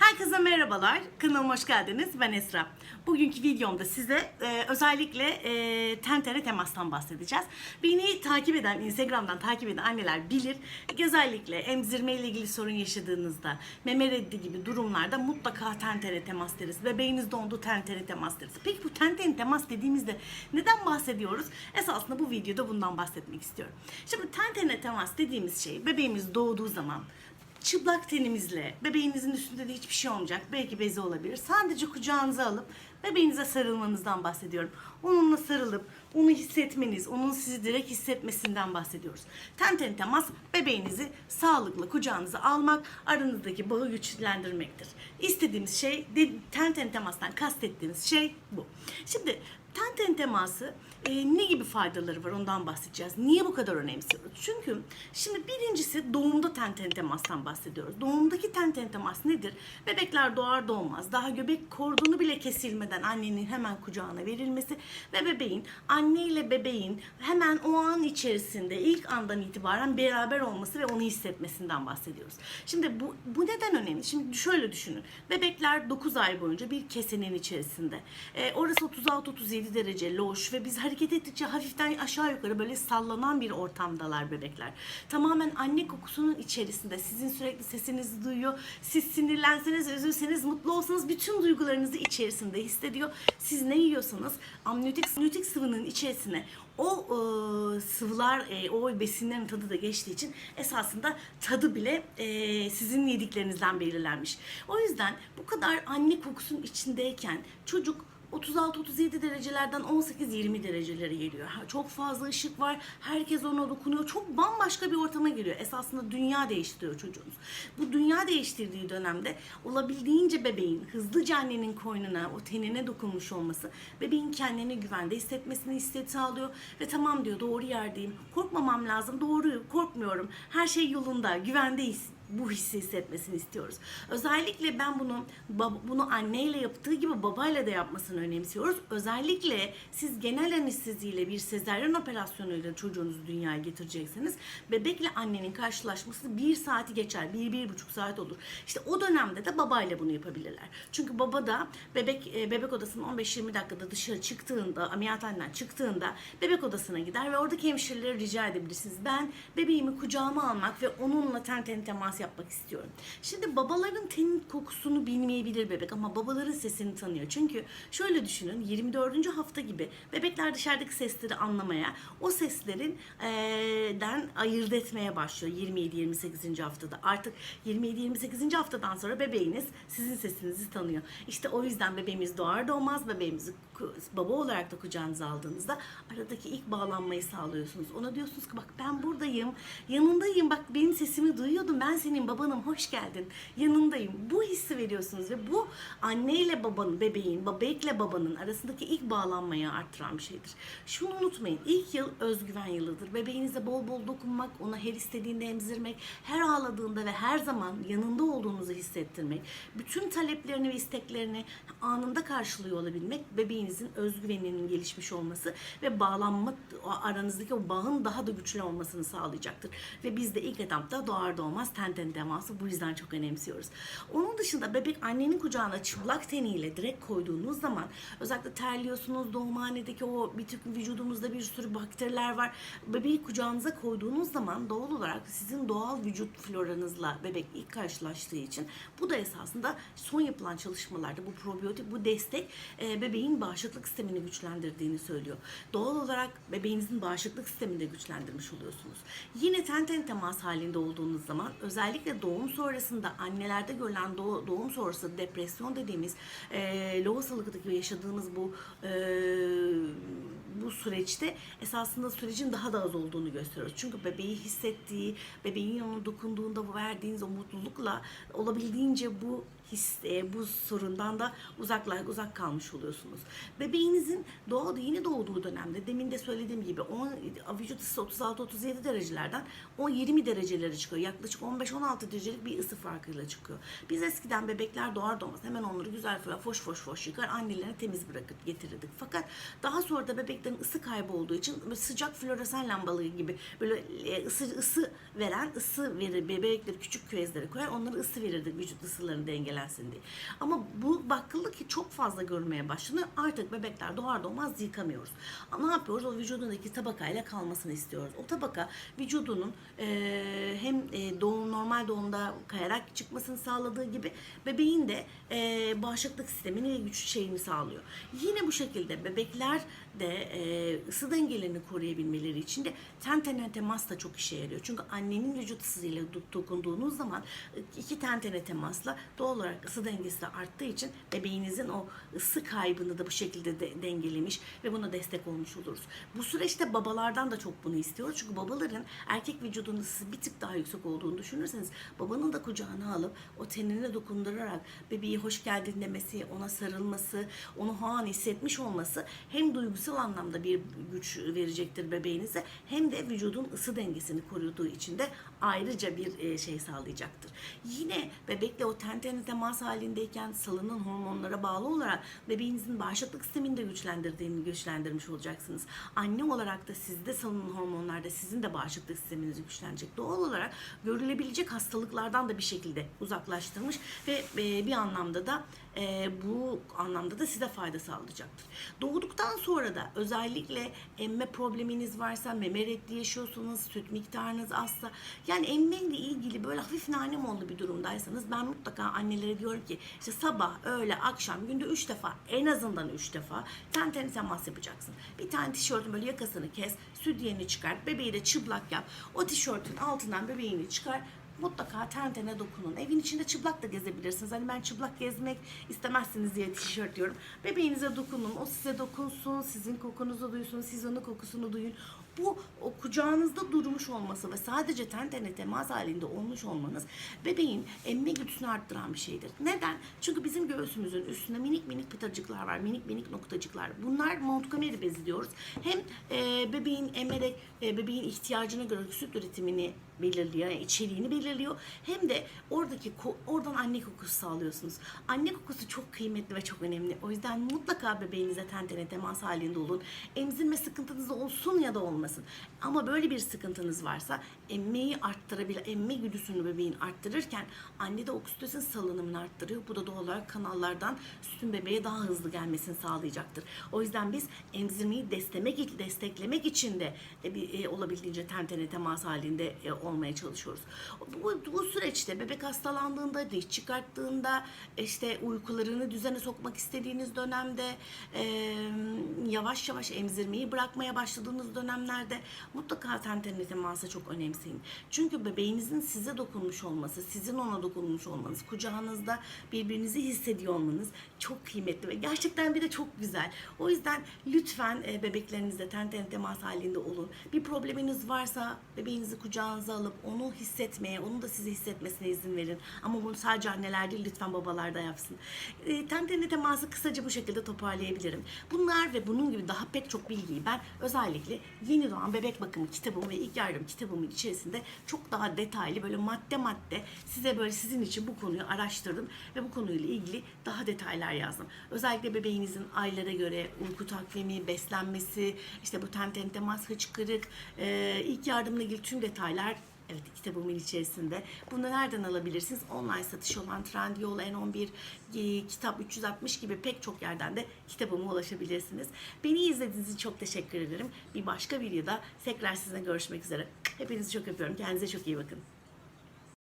Herkese merhabalar. Kanalıma hoş geldiniz. Ben Esra. Bugünkü videomda size e, özellikle e, tentene temastan bahsedeceğiz. Beni takip eden, Instagram'dan takip eden anneler bilir. Özellikle emzirme ile ilgili sorun yaşadığınızda, meme reddi gibi durumlarda mutlaka tentene temas deriz. Bebeğiniz dondu tentene temas deriz. Peki bu tentene temas dediğimizde neden bahsediyoruz? Esasında bu videoda bundan bahsetmek istiyorum. Şimdi tentene temas dediğimiz şey bebeğimiz doğduğu zaman çıplak tenimizle bebeğinizin üstünde de hiçbir şey olmayacak. Belki bezi olabilir. Sadece kucağınıza alıp bebeğinize sarılmanızdan bahsediyorum. Onunla sarılıp onu hissetmeniz, onun sizi direkt hissetmesinden bahsediyoruz. Ten ten temas bebeğinizi sağlıklı kucağınıza almak, aranızdaki bağı güçlendirmektir. İstediğimiz şey, ten ten temastan kastettiğimiz şey bu. Şimdi ten ten teması e, ne gibi faydaları var ondan bahsedeceğiz. Niye bu kadar önemsiyoruz? Çünkü şimdi birincisi doğumda ten ten temastan bahsediyoruz. Doğumdaki ten ten temas nedir? Bebekler doğar doğmaz daha göbek kordonu bile kesilmeden annenin hemen kucağına verilmesi ve bebeğin anne ile bebeğin hemen o an içerisinde ilk andan itibaren beraber olması ve onu hissetmesinden bahsediyoruz. Şimdi bu, bu neden önemli? Şimdi şöyle düşünün. Bebekler 9 ay boyunca bir kesenin içerisinde. E, orası 36-37 derece loş ve biz hareket ettikçe hafiften aşağı yukarı böyle sallanan bir ortamdalar bebekler. Tamamen anne kokusunun içerisinde sizin sürekli sesinizi duyuyor. Siz sinirlenseniz, üzülseniz, mutlu olsanız bütün duygularınızı içerisinde hissediyor. Siz ne yiyorsanız amniyotik, amniyotik sıvının içerisine o e, sıvılar, e, o besinlerin tadı da geçtiği için esasında tadı bile e, sizin yediklerinizden belirlenmiş. O yüzden bu kadar anne kokusunun içindeyken çocuk 36-37 derecelerden 18-20 derecelere geliyor. Çok fazla ışık var. Herkes ona dokunuyor. Çok bambaşka bir ortama giriyor. Esasında dünya değiştiriyor çocuğunuz. Bu dünya değiştirdiği dönemde olabildiğince bebeğin hızlıca annenin koynuna, o tenine dokunmuş olması bebeğin kendini güvende hissetmesini istek sağlıyor ve tamam diyor doğru yerdeyim. Korkmamam lazım. Doğru korkmuyorum. Her şey yolunda. Güvendeyiz bu hissi hissetmesini istiyoruz. Özellikle ben bunu bunu anneyle yaptığı gibi babayla da yapmasını önemsiyoruz. Özellikle siz genel anesteziyle bir sezaryen operasyonuyla çocuğunuzu dünyaya getirecekseniz bebekle annenin karşılaşması bir saati geçer. Bir, bir buçuk saat olur. İşte o dönemde de babayla bunu yapabilirler. Çünkü baba da bebek e, bebek odasının 15-20 dakikada dışarı çıktığında, ameliyathaneden çıktığında bebek odasına gider ve oradaki hemşirelere rica edebilirsiniz. Ben bebeğimi kucağıma almak ve onunla ten ten yapmak istiyorum. Şimdi babaların tenin kokusunu bilmeyebilir bebek ama babaların sesini tanıyor. Çünkü şöyle düşünün 24. hafta gibi bebekler dışarıdaki sesleri anlamaya, o seslerin eee, den ayırt etmeye başlıyor 27-28. haftada. Artık 27-28. haftadan sonra bebeğiniz sizin sesinizi tanıyor. İşte o yüzden bebeğimiz doğar doğmaz bebeğimizi baba olarak da kucağınıza aldığınızda aradaki ilk bağlanmayı sağlıyorsunuz. Ona diyorsunuz ki bak ben buradayım, yanındayım, bak benim sesimi duyuyordun, ben senin babanım, hoş geldin, yanındayım. Bu hissi veriyorsunuz ve bu anneyle babanın, bebeğin, bebekle babanın arasındaki ilk bağlanmayı arttıran bir şeydir. Şunu unutmayın, ilk yıl özgüven yılıdır. Bebeğinize bol bol dokunmak, ona her istediğinde emzirmek, her ağladığında ve her zaman yanında olduğunuzu hissettirmek, bütün taleplerini ve isteklerini anında karşılıyor olabilmek, bebeğinizin özgüveninin gelişmiş olması ve bağlanma aranızdaki o bağın daha da güçlü olmasını sağlayacaktır. Ve biz de ilk etapta doğar doğmaz ten ten teması bu yüzden çok önemsiyoruz. Onun dışında bebek annenin kucağına çıplak teniyle direkt koyduğunuz zaman özellikle terliyorsunuz doğumhanedeki o bir tık vücudumuzda bir sürü bakteriler var. Bebeği kucağınıza koyduğunuz zaman doğal olarak sizin doğal vücut floranızla bebek ilk karşılaştığı için bu da esasında son yapılan çalışmalarda bu probiyotik bu destek e, bebeğin bağışıklık sistemini güçlendirdiğini söylüyor. Doğal olarak bebeğinizin bağışıklık sistemini de güçlendirmiş oluyorsunuz. Yine ten ten temas halinde olduğunuz zaman özellikle doğum sonrasında annelerde görülen doğ- doğum sonrası depresyon dediğimiz e, lohusalıktaki yaşadığımız bu e, bu süreçte esasında sürecin daha da az olduğunu gösteriyoruz. Çünkü bebeği hissettiği, bebeğin ona dokunduğunda bu verdiğiniz o mutlulukla olabildiğince bu his, e, bu sorundan da uzaklar uzak kalmış oluyorsunuz. Bebeğinizin doğal yeni doğduğu dönemde demin de söylediğim gibi 10, vücut ısı 36-37 derecelerden 10-20 derecelere çıkıyor. Yaklaşık 15-16 derecelik bir ısı farkıyla çıkıyor. Biz eskiden bebekler doğar doğmaz hemen onları güzel foş foş foş yıkar annelerine temiz bırakıp getirirdik. Fakat daha sonra da bebeklerin ısı kaybı olduğu için sıcak floresan lambaları gibi böyle e, ısı, ısı veren ısı verir bebekleri küçük küvezlere koyar onları ısı verirdik vücut ısılarını dengelensin diye. Ama bu bakıldı ki çok fazla görmeye başladı. Artık bebekler doğar doğmaz yıkamıyoruz. Ne yapıyoruz? O vücudundaki tabakayla kalmasını istiyoruz. O tabaka vücudunun e, hem e, doğum normal doğumda kayarak çıkmasını sağladığı gibi bebeğin de e, bağışıklık sistemini güç şeyini sağlıyor. Yine bu şekilde bebekler de e, ısı dengelerini koruyabilmeleri için de ten tene temas da çok işe yarıyor. Çünkü annenin vücut ısısıyla do- dokunduğunuz zaman e, iki ten tene temasla doğal olarak ısı dengesi de arttığı için bebeğinizin o ısı kaybını da bu şekilde de dengelemiş ve buna destek olmuş oluruz. Bu süreçte babalardan da çok bunu istiyoruz. Çünkü babaların erkek vücudunun ısısı bir tık daha yüksek olduğunu düşünürseniz babanın da kucağına alıp o tenine dokundurarak bebeği hoş geldin demesi, ona sarılması, onu an hissetmiş olması hem duygusal anlamda bir güç verecektir bebeğinize hem de vücudun ısı dengesini koruduğu için de ayrıca bir e, şey sağlayacaktır. Yine bebekle o ten tene temas halindeyken salının hormonlara bağlı olarak bebeğinizin bağışıklık sistemini de güçlendirdiğini güçlendirmiş olacaksınız. Anne olarak da sizde salının hormonlarda sizin de bağışıklık sisteminiz güçlenecek. Doğal olarak görülebilecek hastalıklardan da bir şekilde uzaklaştırmış ve e, bir anlamda da e, bu anlamda da size fayda sağlayacaktır. Doğduktan sonra da özellikle emme probleminiz varsa, meme reddi yaşıyorsanız, süt miktarınız azsa, yani emmeyle ilgili böyle hafif nane mollu bir durumdaysanız ben mutlaka annelere diyorum ki işte sabah, öğle, akşam günde 3 defa en azından 3 defa ten tene temas yapacaksın. Bir tane tişörtün böyle yakasını kes, sütyeni çıkart, bebeği de çıplak yap. O tişörtün altından bebeğini çıkar, mutlaka ten tene dokunun. Evin içinde çıplak da gezebilirsiniz. Hani ben çıplak gezmek istemezsiniz diye tişört diyorum. Bebeğinize dokunun. O size dokunsun. Sizin kokunuzu duysun. Siz onun kokusunu duyun. Bu o kucağınızda durmuş olması ve sadece ten tene temas halinde olmuş olmanız bebeğin emme güdüsünü arttıran bir şeydir. Neden? Çünkü bizim göğsümüzün üstünde minik minik pıtırcıklar var. Minik minik noktacıklar. Bunlar Montgomery bezi diyoruz. Hem e, bebeğin emerek e, bebeğin ihtiyacına göre süt üretimini belirliyor, yani içeriğini belirliyor. Hem de oradaki oradan anne kokusu sağlıyorsunuz. Anne kokusu çok kıymetli ve çok önemli. O yüzden mutlaka bebeğinize ten tene temas halinde olun. Emzirme sıkıntınız olsun ya da olmasın. Ama böyle bir sıkıntınız varsa emmeyi arttırabilir, emme güdüsünü bebeğin arttırırken anne de oksitosin salınımını arttırıyor. Bu da doğal olarak kanallardan sütün bebeğe daha hızlı gelmesini sağlayacaktır. O yüzden biz emzirmeyi desteklemek, desteklemek için de e, e, olabildiğince ten tene temas halinde e, olmaya çalışıyoruz. Bu, bu süreçte bebek hastalandığında, diş çıkarttığında, işte uykularını düzene sokmak istediğiniz dönemde, e, yavaş yavaş emzirmeyi bırakmaya başladığınız dönemlerde mutlaka ten tene temasa çok önemseyin. Çünkü bebeğinizin size dokunmuş olması, sizin ona dokunmuş olmanız, kucağınızda birbirinizi hissediyor olmanız çok kıymetli ve gerçekten bir de çok güzel. O yüzden lütfen e, bebeklerinizle ten tene temas halinde olun. Bir probleminiz varsa bebeğinizi kucağınıza alıp onu hissetmeye, onu da size hissetmesine izin verin. Ama bunu sadece anneler değil lütfen babalar da yapsın. E, ten tene teması kısaca bu şekilde toparlayabilirim. Bunlar ve bunun gibi daha pek çok bilgiyi ben özellikle yeni doğan bebek bakımı kitabım ve ilk yardım kitabımın içerisinde çok daha detaylı böyle madde madde size böyle sizin için bu konuyu araştırdım ve bu konuyla ilgili daha detaylar yazdım. Özellikle bebeğinizin aylara göre uyku takvimi, beslenmesi, işte bu ten ten temas hıçkırık, ilk yardımla ilgili tüm detaylar Evet kitabımın içerisinde. Bunu nereden alabilirsiniz? Online satış olan Trendyol, N11, e, Kitap 360 gibi pek çok yerden de kitabıma ulaşabilirsiniz. Beni izlediğiniz için çok teşekkür ederim. Bir başka videoda tekrar sizinle görüşmek üzere. Hepinizi çok öpüyorum. Kendinize çok iyi bakın.